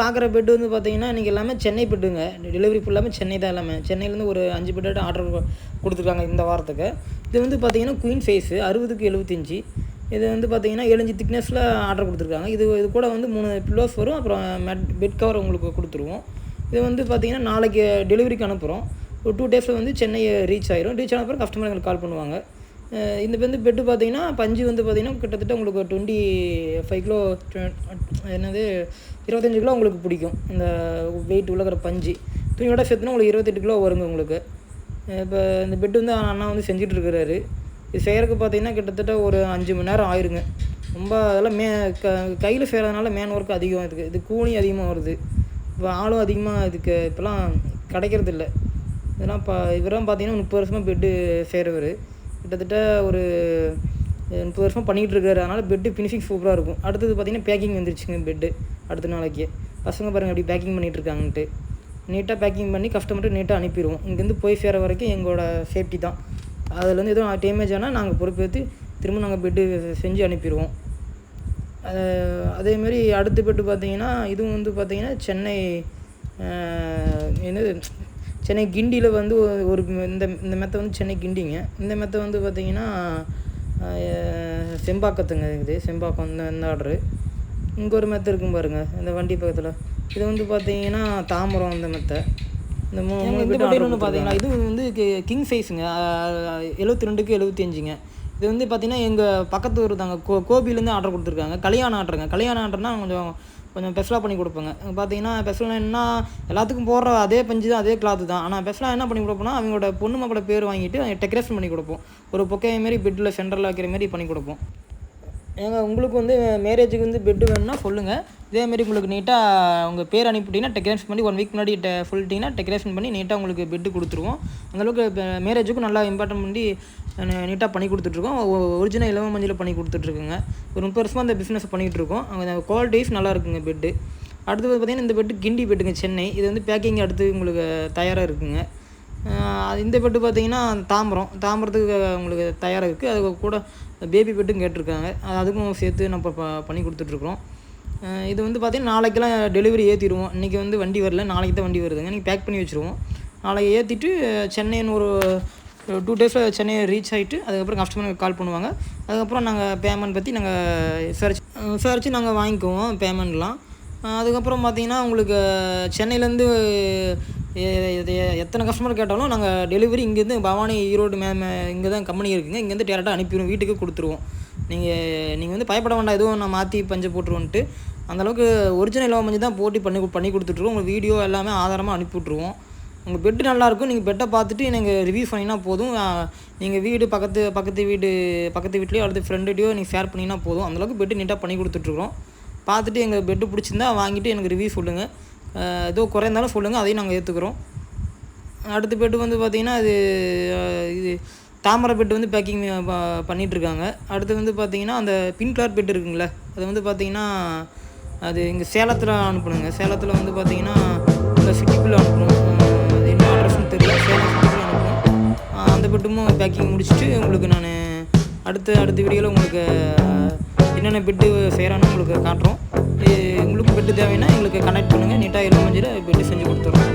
பார்க்குற பெட்டு வந்து பார்த்தீங்கன்னா இன்றைக்கி எல்லாமே சென்னை பெட்டுங்க டெலிவரி ஃபுல்லாமே சென்னை தான் எல்லாமே. சென்னையிலேருந்து ஒரு அஞ்சு பெட்டு ஆர்டர் கொடுத்துருக்காங்க இந்த வாரத்துக்கு. இது வந்து பார்த்தீங்கன்னா குயின் சைஸு அறுபதுக்கு எழுபத்தஞ்சி. இது வந்து பார்த்தீங்கன்னா ஏழஞ்சு திக்னஸில் ஆர்டர் கொடுத்துருக்காங்க. இது இது கூட வந்து மூணு பில்லோஸ் வரும். அப்புறம் மெட் பெட் கவர் உங்களுக்கு கொடுத்துருவோம். இது வந்து பார்த்தீங்கன்னா நாளைக்கு டெலிவரிக்கு அனுப்புகிறோம் ஒரு டூ டேஸில் வந்து சென்னை ரீச் ஆயிரும். ரீச் ஆன அப்புறம் கஸ்டமர் எங்களுக்கு கால் பண்ணுவாங்க. இந்த வந்து பெட்டு பார்த்தீங்கன்னா பஞ்சு வந்து பார்த்தீங்கன்னா கிட்டத்தட்ட உங்களுக்கு டுவெண்ட்டி ஃபைவ் கிலோ என்னது இருபத்தஞ்சு கிலோ உங்களுக்கு பிடிக்கும். இந்த வெயிட் உள்ளக்கிற பஞ்சு. துணியோட சேர்த்துனா உங்களுக்கு இருபத்தெட்டு கிலோ வருங்க உங்களுக்கு. இப்போ இந்த பெட்டு வந்து அண்ணா வந்து செஞ்சுட்டு இருக்கிறாரு. இது செய்கிறதுக்கு பார்த்தீங்கன்னா கிட்டத்தட்ட ஒரு அஞ்சு மணி நேரம் ஆயிருங்க. ரொம்ப அதெல்லாம் மே க கையில் செய்கிறதுனால மேன் ஒர்க் அதிகம் இதுக்கு இது கூலி அதிகமாக வருது. இப்போ ஆளும் அதிகமாக இதுக்கு இப்போலாம் கிடைக்கிறது இல்லை இதெல்லாம் இப்போ இவரெல்லாம் பார்த்தீங்கன்னா முப்பது வருஷமாக பெட்டு செய்கிறவர் கிட்டத்தட்ட ஒரு முப்பது வருஷமாக பண்ணிகிட்டு இருக்காரு. அதனால் பெட்டு ஃபினிஷிங் சூப்பராக இருக்கும். அடுத்தது பார்த்தீங்கன்னா பேக்கிங் வந்துருச்சுங்க பெட்டு அடுத்த நாளைக்கு. பசங்க பாருங்கள் எப்படி பேக்கிங் பண்ணிகிட்டு இருக்காங்கன்ட்டு. நீட்டாக பேக்கிங் பண்ணி கஸ்டமர்கிட்ட நீட்டாக அனுப்பிடுவோம் இங்கேருந்து போய் சேர வரைக்கும் எங்களோட சேஃப்டி தான். அதுலேருந்து எதுவும் டேமேஜ் ஆனால் நாங்கள் பொறுப்பேற்று திரும்ப நாங்கள் பெட்டு செஞ்சு அனுப்பிடுவோம் அதேமாரி அடுத்த பெட்டு பார்த்தீங்கன்னா இதுவும் வந்து பார்த்தீங்கன்னா சென்னை என்னது சென்னை கிண்டியில் வந்து ஒரு- இந்த இந்த மெத்தை வந்து சென்னை கிண்டிங்க. இந்த மெத்தை வந்து பார்த்தீங்கன்னா செம்பாக்கத்துங்க இது. செம்பாக்கம் இந்த இந்த ஆர்டரு. இங்கே ஒரு மெத்தை இருக்கும் பாருங்க இந்த வண்டி பக்கத்தில். இது வந்து பார்த்தீங்கன்னா தாம்பரம் இந்த மெத்தை. இந்த மூணு பெட்டு ஆர்டர் பார்த்தீங்கன்னா இது வந்து கிங் சைஸுங்க. எழுபத்தி ரெண்டுக்கு எழுபத்தி அஞ்சுங்க இது வந்து பார்த்தீங்கன்னா எங்கள் பக்கத்து ஊர் தாங்க கோ கோபிலேருந்து ஆர்டர் கொடுத்துருக்காங்க. கல்யாணம் ஆர்டருங்க. கல்யாணம் ஆர்டர்னா கொஞ்சம் கொஞ்சம் ஸ்பெஷலாக பண்ணி கொடுப்பேங்க. பார்த்தீங்கன்னா ஸ்பெஷலாக என்ன எல்லாத்துக்கும் போடுற அதே பஞ்சு தான் அதே கிளாத்து தான். ஆனால் பெஸ்லாம் என்ன பண்ணி கொடுப்போம்னா அவங்களோட பொண்ணு மக்களோட பேர் வாங்கிட்டு டெக்கரேஷன் பண்ணி கொடுப்போம். ஒரு பொக்கையை மாரி பெட்டில் சென்டரில் வைக்கிற மாதிரி பண்ணி கொடுப்போம். ஏங்க உங்களுக்கு வந்து மேரேஜுக்கு வந்து பெட்டு வேணும்னா சொல்லுங்கள் இதேமாரி உங்களுக்கு நீட்டாக உங்கள் பேர் அனுப்பிட்டீங்கன்னா டெக்கரேஷன் பண்ணி ஒன் வீக் முன்னாடி டெ டெக்கரேஷன் பண்ணி நீட்டாக உங்களுக்கு பெட்டு கொடுத்துருவோம். அந்தளவுக்கு மேரேஜுக்கும் நல்லா இம்பார்ட்டன் பண்ணி நீட்டாக பண்ணி கொடுத்துட்ருக்கோம். ஒரிஜினல் இளவ மஞ்சள் பண்ணி கொடுத்துட்ருக்குங்க. ஒரு முப்பது வருஷமாக அந்த பிஸ்னஸ் பண்ணிகிட்ருக்கோம் அங்கே குவாலிட்டிஸ் நல்லா இருக்குங்க பெட்டு அடுத்தது பார்த்திங்கன்னா இந்த பெட்டு கிண்டி பெட்டுங்க சென்னை. இது வந்து பேக்கிங் அடுத்து உங்களுக்கு தயாராக இருக்குங்க. இந்த பெட்டு பார்த்தீங்கன்னா தாம்பரம். தாம்பரத்துக்கு உங்களுக்கு தயாராக இருக்குது அது கூட பேபி பெட்டும் கேட்டிருக்காங்க. அதுக்கும் சேர்த்து நம்ம ப- பண்ணி கொடுத்துட்ருக்குறோம். இது வந்து பார்த்தீங்கன்னா நாளைக்கெல்லாம் டெலிவரி ஏற்றிடுவோம் இன்றைக்கி வந்து வண்டி வரல. நாளைக்கு தான் வண்டி வருதுங்க. நீங்கள் பேக் பண்ணி வச்சுருவோம். நாளைக்கு ஏற்றிட்டு சென்னைன்னு ஒரு டூ டேஸில் சென்னை ரீச் ஆகிட்டு அதுக்கப்புறம் கஸ்டமருக்கு கால் பண்ணுவாங்க. அதுக்கப்புறம் நாங்கள் பேமெண்ட் பற்றி நாங்கள் விசாரிச்சு விசாரித்து நாங்கள் வாங்கிக்குவோம் பேமெண்ட்லாம் அதுக்கப்புறம் பார்த்தீங்கன்னா உங்களுக்கு சென்னையிலேருந்து எத்தனை கஸ்டமர் கேட்டாலும் நாங்கள் டெலிவரி இங்கேருந்து பவானி ஈரோடு மே இங்கே தான் கம்பெனி இருக்குங்க. இங்கேருந்து டேரெக்டாக அனுப்பிடுவோம். வீட்டுக்கு கொடுத்துருவோம். நீங்கள் நீங்கள் வந்து பயப்பட வேண்டாம். எதுவும் நான் மாற்றி பஞ்சு போட்டுருவோன்ட்டு. அந்தளவுக்கு ஒரிஜினல் இல்லாமல் மஞ்சள் தான் போட்டி பண்ணி பண்ணி கொடுத்துட்ருவோம் உங்களுக்கு வீடியோ எல்லாமே ஆதாரமாக அனுப்பி விட்ருவோம் உங்கள் பெட்டு நல்லாயிருக்கும் நீங்கள் பெட்டை பார்த்துட்டு நீங்கள் ரிவ்யூ பண்ணிங்கன்னா போதும். நீங்கள் வீடு பக்கத்து பக்கத்து வீடு பக்கத்து வீட்லேயோ அல்லது ஃப்ரெண்டுகிட்டயோ நீங்கள் ஷேர் பண்ணிங்கன்னா போதும். அந்தளவுக்கு பெட்டு நீட்டாக பண்ணி கொடுத்துட்ருக்குறோம். பார்த்துட்டு எங்கள் பெட்டு பிடிச்சிருந்தா வாங்கிட்டு எனக்கு ரிவ்யூ சொல்லுங்கள் ஏதோ குறைந்தாலும் சொல்லுங்கள் அதையும் நாங்கள் ஏற்றுக்குறோம் அடுத்த பெட்டு வந்து பார்த்திங்கன்னா அது இது தாமரை பெட்டு வந்து பேக்கிங் பண்ணிகிட்ருக்காங்க அடுத்து வந்து பார்த்திங்கன்னா அந்த பின் கலர் பெட்டு இருக்குங்களே அது வந்து பார்த்திங்கன்னா அது இங்கே சேலத்தில் அனுப்பணுங்க சேலத்தில் வந்து பார்த்திங்கன்னா இந்த சிட்டிக்குள்ளே அனுப்பணும் பேக்கிங் முடிச்சுட்டு உங்களுக்கு நான் அடுத்த அடுத்த வீடியோவில் உங்களுக்கு என்னென்ன பெட்டு செய்கிறான்னு உங்களுக்கு காட்டுறோம். உங்களுக்கு பெட்டு தேவைன்னா எங்களுக்கு கனெக்ட் பண்ணுங்கள் நீட்டாக இருபது மஞ்சில் பெட்டு செஞ்சு கொடுத்துட்றோம்.